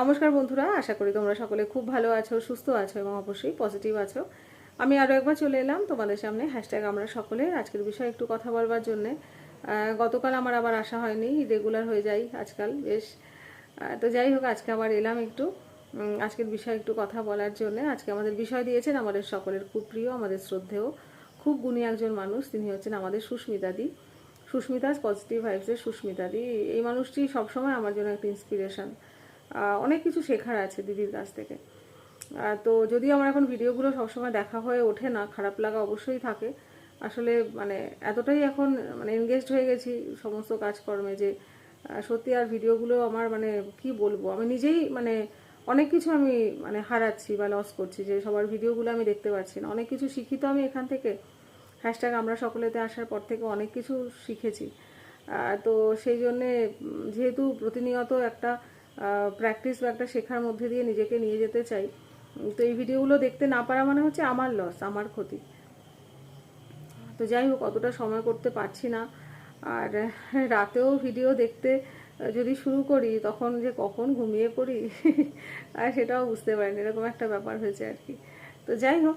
নমস্কার বন্ধুরা, আশা করি তোমরা সকলে খুব ভালো আছো, সুস্থ আছো এবং অবশ্যই পজিটিভ আছো। আমি আরও একবার চলে এলাম তোমাদের সামনে হ্যাশট্যাগ আমরা সকলে, আজকের বিষয়ে একটু কথা বলবার জন্যে। গতকাল আমার আবার আসা হয়নি রেগুলার হয়ে যাই আজকাল, বেশ। তো যাই হোক, আজকে আবার এলাম একটু। আজকের বিষয়ে একটু কথা বলার জন্য। আজকে আমাদের বিষয় দিয়েছেন আমাদের সকলের খুব প্রিয়, আমাদের শ্রদ্ধেয়, খুব গুণী একজন মানুষ, তিনি হচ্ছেন আমাদের সুস্মিতা দি। সুস্মিতা পজিটিভ ভাইবসের সুস্মিতা দি। এই মানুষটি সবসময় আমার জন্য একটা ইন্সপিরেশন অনেক কিছু শেখার আছে দিদির কাছ থেকে। তো যদিও আমার এখন ভিডিওগুলো সবসময় দেখা হয়ে ওঠে না, খারাপ লাগা অবশ্যই থাকে। আসলে মানে এতটাই এখন মানে এনগেজড হয়ে গেছি সমস্ত কাজকর্মে যে সত্যি আর ভিডিওগুলো আমার মানে কি বলব? আমি নিজেই মানে অনেক কিছু আমি মানে হারাচ্ছি বা লস করছি যে সবার ভিডিওগুলো আমি দেখতে পাচ্ছি না। অনেক কিছু শিখি তো আমি এখান থেকে। হ্যাশট্যাগ আমরা সকলেতে আসার পর থেকে অনেক কিছু শিখেছি। তো সেই জন্যে যেহেতু প্রতিনিয়ত একটা প্র্যাকটিস বা একটা শেখার মধ্যে দিয়ে নিজেকে নিয়ে যেতে চাই। তো এই ভিডিওগুলো দেখতে না পারা মানে হচ্ছে আমার লস আমার ক্ষতি। তো যাই হোক, অতটা সময় করতে পারছি না। আর রাতেও ভিডিও দেখতে যদি শুরু করি, তখন যে কখন ঘুমিয়ে পড়ি, আর সেটাও বুঝতে পারিনি, এরকম একটা ব্যাপার হয়েছে আর কি। তো যাই হোক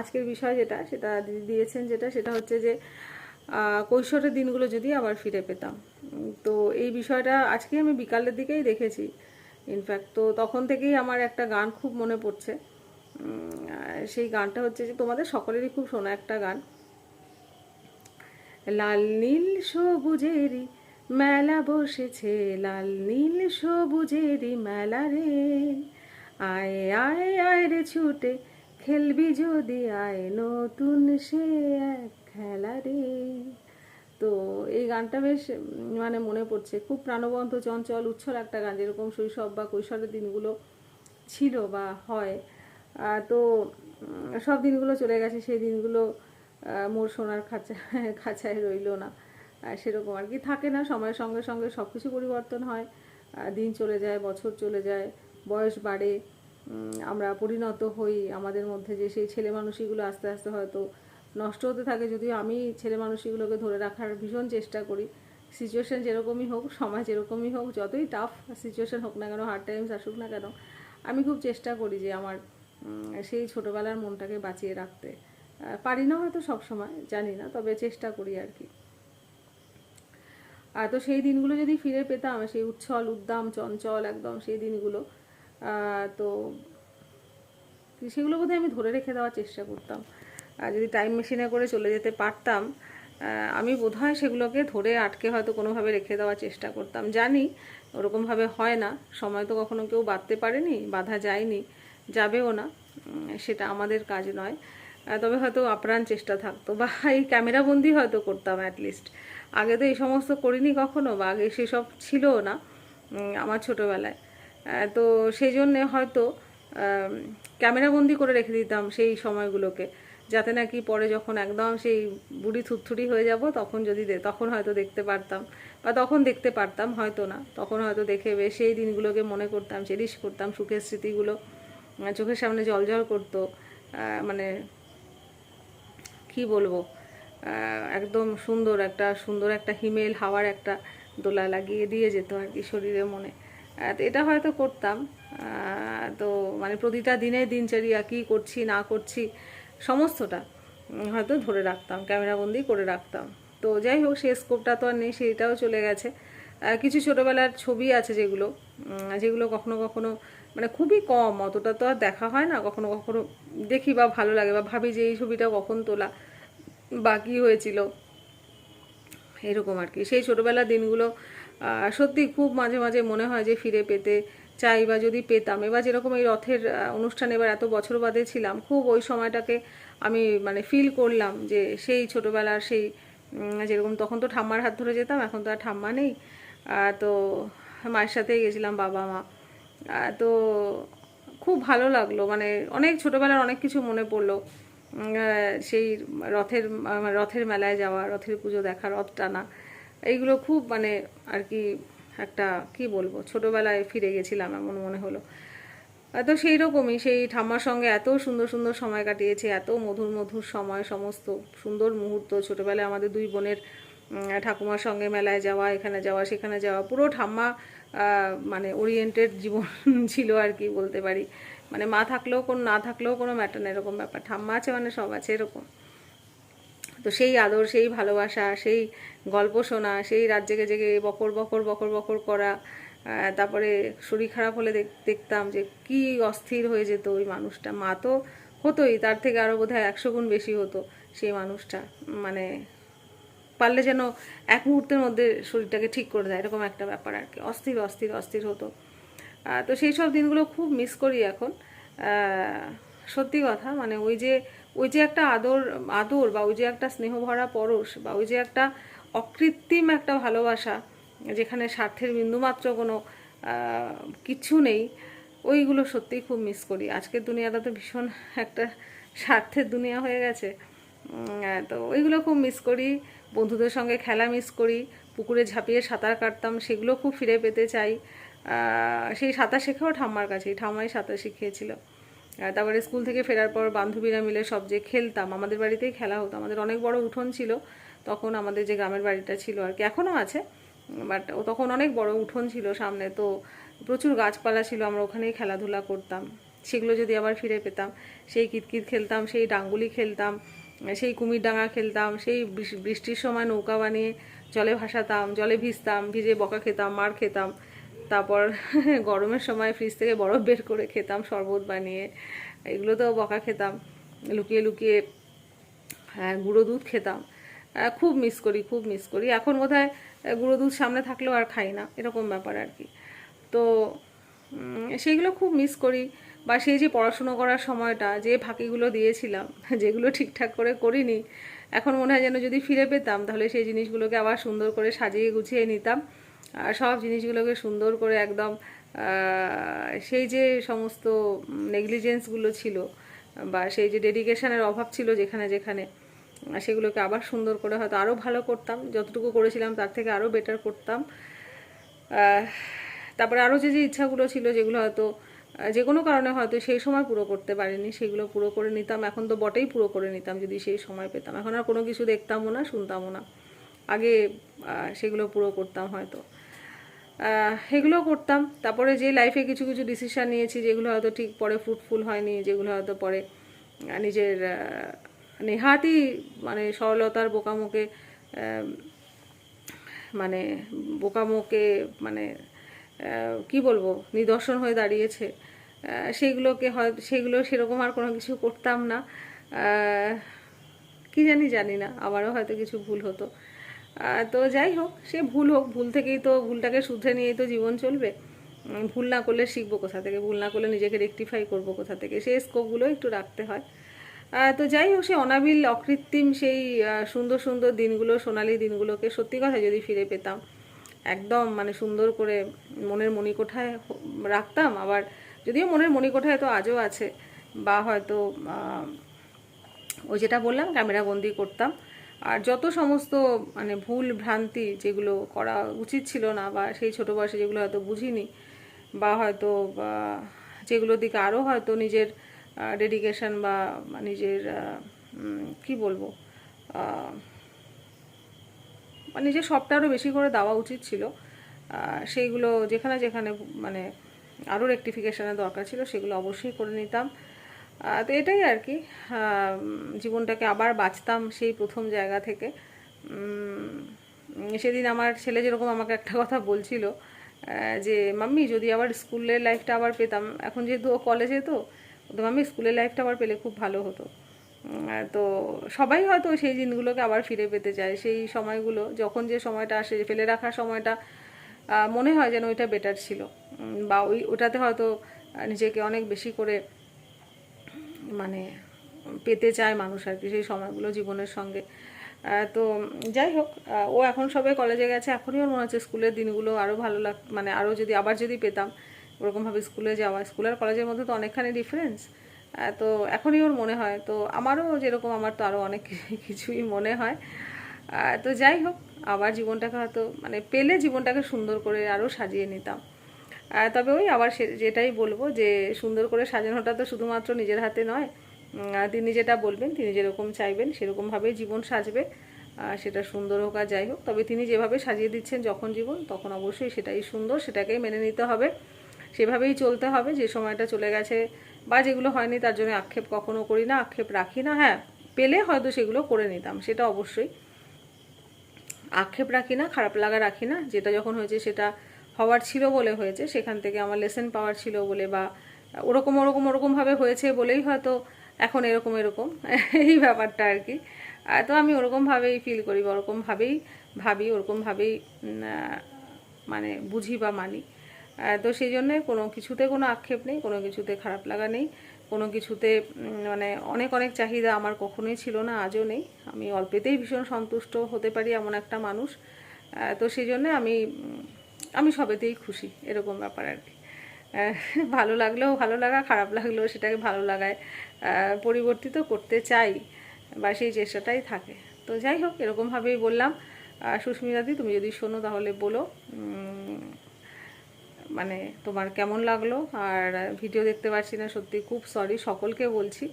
আজকের বিষয় যেটা, সেটা দিয়েছেন যেটা, সেটা হচ্ছে যে কৈশোরের দিনগুলো যদি আবার ফিরে পেতাম। তো এই বিষয়টা আজকে আমি বিকালের দিকেই দেখেছি। ইনফ্যাক্ট তো তখন থেকেই আমার একটা গান খুব মনে পড়ছে। সেই গানটা হচ্ছে যে তোমাদের সকলেরই খুব শোনা একটা গান। লাল নীল সবুজেরই মেলা বসেছে, লাল নীল সবুজেরই মেলা রে। আয় আয় আয় রে ছুটে, খেলবি যদি, আয়, নতুন সে এক খেলা রে। তো এই গানটা বেশ মানে মনে পড়ছে। খুব প্রাণবন্ত, চঞ্চল, উচ্ছল একটা গান, যেরকম শৈশব বা কৈশোরের দিনগুলো ছিল বা হয়। তো সব দিনগুলো চলে গেছে, সেই দিনগুলো মোর সোনার খাঁচা, খাঁচায় রইল না। সেরকম আর কি। থাকে না, সময়ের সঙ্গে সঙ্গে সব কিছু পরিবর্তন হয়। দিন চলে যায়, বছর চলে যায়, বয়স বাড়ে। আমরা পরিণত হই আমাদের মধ্যে যে সেই ছেলে মানুষগুলো আস্তে আস্তে হয়তো নষ্ট হতে থাকে যদিও আমি ছেলে মানুষগুলোকে ধরে রাখার ভীষণ চেষ্টা করি। সিচুয়েশন যেরকমই হোক, সমাজ যেরকমই হোক, যতই টাফ সিচুয়েশন হোক না কেন হার্ড টাইমস আসুক না কেন, আমি খুব চেষ্টা করি যে আমার সেই ছোটোবেলার মনটাকে বাঁচিয়ে রাখতে। পারি না হয়তো সবসময়, জানি না, তবে চেষ্টা করি আর কি। আর তো সেই দিনগুলো যদি ফিরে পেতাম, সেই উচ্ছল, উদ্দাম, চঞ্চল একদম সেই দিনগুলো তো সেগুলো বোধহয় আমি ধরে রেখে দেওয়ার চেষ্টা করতাম। যদি টাইম মেশিনে করে চলে যেতে পারতাম আমি বোধহয় সেগুলোকে ধরে আটকে হয়তো কোনোভাবে রেখে দেওয়ার চেষ্টা করতাম। জানি ওরকমভাবে হয় না, সময় তো কখনো কেউ বাঁধতে পারেনি, বাধা যায়নি, যাবেও না সেটা আমাদের কাজ নয়। তবে হয়তো আপ্রাণ চেষ্টা থাকতো, বা এই ক্যামেরাবন্দি হয়তো করতাম অ্যাটলিস্ট আগে তো এই সমস্ত করিনি কখনো, বা আগে সেসব ছিলও না আমার ছোটোবেলায়। তো সেই জন্যে হয়তো ক্যামেরাবন্দি করে রেখে দিতাম সেই সময়গুলোকে। যাতে নাকি পরে যখন একদম সেই বুড়ি থুরথুরি হয়ে যাব, তখন যদি তখন হয়তো দেখতে পারতাম। বা তখন দেখতে পারতাম, হয়তো না। তখন হয়তো দেখে বেশ সেই দিনগুলোকে মনে করতাম, চেরিশ করতাম, সুখের স্মৃতিগুলো চোখের সামনে জল জল করতো। মানে কি বলব? একদম সুন্দর একটা সুন্দর একটা হিমেল, হাওয়ার একটা দোলা লাগিয়ে দিয়ে যেত আর কি শরীরে, মনে। এটা হয়তো করতাম। তো মানে প্রতিটা দিনে দিনচর্যা কী করছি, না করছি সমস্তটা হয়তো ধরে রাখতাম ক্যামেরাবন্দি করে রাখতাম। তো যাই হোক, সেই স্কোপটা তো আর নেই সেটাও চলে গেছে। কিছু ছোটোবেলার ছবি আছে যেগুলো যেগুলো কখনো কখনো মানে খুবই কম, অতটা তো আর দেখা হয় না। কখনো কখনো দেখি বা ভালো লাগে বা ভাবি যে এই ছবিটা কখন তোলা বাকি হয়েছিল। এরকম আর কি। সেই ছোটোবেলার দিনগুলো সত্যি খুব মাঝে মাঝে মনে হয় যে ফিরে পেতে চাই বা যদি পেতাম। এবার যেরকম এই রথের অনুষ্ঠানে এবার এত বছর বাদে ছিলাম, খুব ওই সময়টাকে আমি মানে ফিল করলাম যে সেই ছোটোবেলার সেই যেরকম তখন তো ঠাম্মার হাত ধরে যেতাম, এখন তো আর ঠাম্মা নেই। তো মায়ের সাথেই গেছিলাম, বাবা, মা। তো খুব ভালো লাগল মানে অনেক ছোটোবেলার অনেক কিছু মনে পড়ল। সেই রথের রথের মেলায় যাওয়া, রথের পুজো দেখা, রথ টানা, এইগুলো খুব মানে আর কি একটা, কি বলব, ছোটোবেলায় ফিরে গেছিলাম এমন মনে হলো। তো সেই রকমই সেই ঠাম্মার সঙ্গে এত সুন্দর সুন্দর সময় কাটিয়েছি, এত মধুর মধুর সময়, সমস্ত সুন্দর মুহূর্ত। ছোটোবেলায় আমাদের দুই বোনের ঠাকুমার সঙ্গে মেলায় যাওয়া, এখানে যাওয়া, সেখানে যাওয়া, পুরো ঠাম্মা মানে ওরিয়েন্টেড জীবন ছিল আর কি বলতে পারি। মানে মা থাকলেও কোনো, না থাকলেও কোনো ম্যাটার না এরকম ব্যাপার। ঠাম্মা আছে মানে সব আছে, এরকম। তো সেই আদর, সেই ভালোবাসা, সেই গল্প শোনা, সেই রাত জেগে জেগে বকর বকর বকর বকর করা তারপরে শরীর খারাপ হলে দেখ- দেখতাম যে কি অস্থির হয়ে যেত ওই মানুষটা। মা তো হতোই, তার থেকে আরও বোধহয় একশো গুণ বেশি হতো সেই মানুষটা। মানে পারলে যেন এক মুহূর্তের মধ্যে শরীরটাকে ঠিক করে দেয়, এরকম একটা ব্যাপার আর কি। অস্থির অস্থির অস্থির হতো। তো সেই সব দিনগুলো খুব মিস করি এখন। সত্যি কথা মানে ওই যে ওই যে একটা আদর আদর বা ওই যে একটা স্নেহভরা পরশ বা ওই যে একটা অকৃত্রিম একটা ভালোবাসা যেখানে স্বার্থের বিন্দুমাত্র কোনো কিচ্ছু নেই, ওইগুলো সত্যিই খুব মিস করি। আজকের দুনিয়াটা তো ভীষণ একটা স্বার্থের দুনিয়া হয়ে গেছে। তো ওইগুলো খুব মিস করি। বন্ধুদের সঙ্গে খেলা মিস করি। পুকুরে ঝাঁপিয়ে সাঁতার কাটতাম, সেগুলো খুব ফিরে পেতে চাই। সেই সাঁতার শেখাও ঠাম্মার কাছেই। ঠাম্মাই সাঁতার শিখিয়েছিল। তারপরে স্কুল থেকে ফেরার পর বান্ধবীরা মিলে সব যে খেলতাম, আমাদের বাড়িতেই খেলা হতো। আমাদের অনেক বড় উঠোন ছিল, তখন আমাদের যে গ্রামের বাড়িটা ছিল আর কি। এখনও আছে বাট ও তখন অনেক বড় উঠোন ছিল সামনে, তো প্রচুর গাছপালা ছিল, আমরা ওখানেই খেলাধুলা করতাম। সেগুলো যদি আবার ফিরে পেতাম, সেই কিতকিত খেলতাম, সেই ডাঙ্গুলি খেলতাম, সেই কুমির ডাঙা খেলতাম, সেই বৃষ্টির সময় নৌকা বানিয়ে জলে ভাসাতাম, জলে ভিজতাম, ভিজে বকা খেতাম, মার খেতাম। তারপর গরমের সময় ফ্রিজ থেকে বরফ বের করে খেতাম, শরবত বানিয়ে। এগুলো তো বকা খেতাম। লুকিয়ে লুকিয়ে হ্যাঁ গুঁড়ো দুধ খেতাম। খুব মিস করি, খুব মিস করি। এখন বোধহয় গুঁড়ো দুধ সামনে থাকলেও আর খাই না। এরকম ব্যাপার আর কি। তো সেইগুলো খুব মিস করি। বা সেই যে পড়াশুনো করার সময়টা, যে ফাঁকিগুলো দিয়েছিলাম, যেগুলো ঠিকঠাক করে করিনি, এখন মনে হয় যেন যদি ফিরে পেতাম, তাহলে সেই জিনিসগুলোকে আবার সুন্দর করে সাজিয়ে গুছিয়ে নিতাম। সব জিনিসগুলোকে সুন্দর করে একদম সেই যে সমস্ত নেগলিজেন্সগুলো ছিল বা সেই যে ডেডিকেশনের অভাব ছিল যেখানে যেখানে, সেগুলোকে আবার সুন্দর করে হয়তো আরও ভালো করতাম, যতটুকু করেছিলাম তার থেকে আরও বেটার করতাম। তারপরে আরও যে যে ইচ্ছাগুলো ছিল যেগুলো হয়তো, যে কোনো কারণে হয়তো সেই সময় পুরো করতে পারিনি, সেগুলো পুরো করে নিতাম। এখন তো বটেই পুরো করে নিতাম, যদি সেই সময় পেতাম। এখন আর কোনো কিছু দেখতামও না, শুনতামও না। আগে সেগুলো পুরো করতাম হয়তো। এগুলো করতাম। তারপরে যে লাইফে কিছু কিছু ডিসিশন নিয়েছি, যেগুলো হয়তো ঠিক পরে ফ্রুটফুল হয়নি, যেগুলো হয়তো পরে নিজের নেহাতি মানে সরলতার বোকামোকে মানে বোকামোকে মানে কি বলব, নিদর্শন হয়ে দাঁড়িয়েছে। সেগুলোকে হয় সেগুলো সেরকম আর কোনো কিছু করতাম না। কি জানি জানি না। আবারও হয়তো কিছু ভুল হতো। তো যাই হোক, সে ভুল হোক, ভুল থেকেই তো ভুলটাকে শুধরে নিয়েই তো জীবন চলবে। ভুল না করলে শিখব কোথা থেকে, ভুল না করলে নিজেকে রেকটিফাই করব কোথা থেকে, সেই স্কোপগুলো একটু রাখতে হয়। তো যাই হোক, সেই অনাবিল, অকৃত্রিম সেই সুন্দর সুন্দর দিনগুলো, সোনালি দিনগুলোকে সত্যি কথা যদি ফিরে পেতাম, একদম মানে সুন্দর করে মনের মণিকোঠায় রাখতাম, আবার যদিও মনের মণিকোঠায় তো আজও আছে, বা হয়তো ওই যেটা বললাম, ক্যামেরাবন্দি করতাম আর যত সমস্ত মানে ভুল ভ্রান্তি যেগুলো করা উচিত ছিল না বা সেই ছোটো বয়সে যেগুলো হয়তো বুঝিনি বা হয়তো যেগুলোর দিকে আরও হয়তো নিজের ডেডিকেশন বা নিজের কি বলব মানে নিজের সবটা আরও বেশি করে দেওয়া উচিত ছিল। সেইগুলো যেখানে যেখানে মানে আরও রেকটিফিকেশনের দরকার ছিল, সেগুলো অবশ্যই করে নিতাম। তো এটাই আর কি। জীবনটাকে আবার বাঁচতাম সেই প্রথম জায়গা থেকে। সেদিন আমার ছেলে যেরকম আমাকে একটা কথা বলছিল যে, মাম্মি, যদি আবার স্কুলের লাইফটা আবার পেতাম, এখন যেহেতু ও কলেজে তো তো মাম্মি, স্কুলের লাইফটা আবার পেলে খুব ভালো হতো। তো সবাই হয়তো সেই দিনগুলোকে আবার ফিরে পেতে চায়। সেই সময়গুলো, যখন যে সময়টা আসে ফেলে রাখার সময়টা মনে হয় যেন ওইটা বেটার ছিল। বা ওই, ওটাতে হয়তো নিজেকে অনেক বেশি করে মানে পেতে চায় মানুষ আর কি সেই সময়গুলো জীবনের সঙ্গে। তো যাই হোক ও এখন সবে কলেজে গেছে, এখনই ওর মনে হচ্ছে স্কুলের দিনগুলো আরও ভালো লাগ মানে আরও যদি, আবার যদি পেতাম, ওরকমভাবে স্কুলে যাওয়া। স্কুল আর কলেজের মধ্যে তো অনেকখানি ডিফারেন্স তো এখনই ওর মনে হয়, তো আমারও যেরকম, আমার তো আরও অনেক কিছুই মনে হয়। তো যাই হোক, আবার জীবনটাকে হয়তো মানে পেলে জীবনটাকে সুন্দর করে আরও সাজিয়ে নিতাম। তবে ওই আবার যেটাই বলব যে সুন্দর করে সাজানোটা তো শুধুমাত্র নিজের হাতে নয় তিনি যেটা বলবেন, তিনি যেরকম চাইবেন, সেরকমভাবেই জীবন সাজবে সেটা সুন্দর হোক আর যাই হোক। তবে তিনি যেভাবে সাজিয়ে দিচ্ছেন যখন জীবন, তখন অবশ্যই সেটাই সুন্দর, সেটাকেই মেনে নিতে হবে। সেভাবেই চলতে হবে, যে সময়টা চলে গেছে বা যেগুলো হয়নি তার জন্য আক্ষেপ কখনো করি না, আক্ষেপ রাখি না হ্যাঁ পেলে হয়তো সেগুলো করে নিতাম, সেটা অবশ্যই। আক্ষেপ রাখি না, খারাপ লাগা রাখি না, যেটা যখন হয়েছে সেটা হওয়ার ছিল বলে হয়েছে, সেখান থেকে আমার লেসেন পাওয়ার ছিল বলে বা ওরকম ওরকম ওরকমভাবে হয়েছে বলেই হয়তো এখন এরকম এরকম, এই ব্যাপারটা আর কি। তো আমি ওরকমভাবেই ফিল করি বা ওরকমভাবেই ভাবি ওরকমভাবেই মানে বুঝি বা মানি। তো সেই জন্যে কোনো কিছুতে কোনো আক্ষেপ নেই, কোনো কিছুতে খারাপ লাগা নেই, কোনো কিছুতে মানে অনেক অনেক চাহিদা আমার কখনোই ছিল না, আজও নেই। আমি অল্পেতেই ভীষণ সন্তুষ্ট হতে পারি এমন একটা মানুষ। তো সেই জন্যে আমি আমি সবেতেই খুশি, এরকম ব্যাপার আর কি। ভালো লাগলেও ভালো লাগা, খারাপ লাগলেও সেটাকে ভালো লাগায়। পরিবর্তিত করতে চাই বা সেই চেষ্টাটাই থাকে। তো যাই হোক এরকমভাবেই বললাম। সুস্মিতাদি, তুমি যদি শোনো তাহলে বলো মানে তোমার কেমন লাগল? আর ভিডিও দেখতে পাচ্ছি না, সত্যি খুব সরি সকলকে বলছি।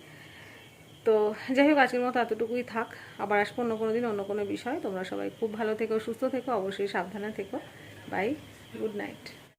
তো যাই হোক, আজকের মতো এতটুকুই থাক। আবার আসব অন্য কোনো দিন, অন্য কোনো বিষয়। তোমরা সবাই খুব ভালো থেকো, সুস্থ থেকো, অবশ্যই সাবধানে থেকো। Bye good night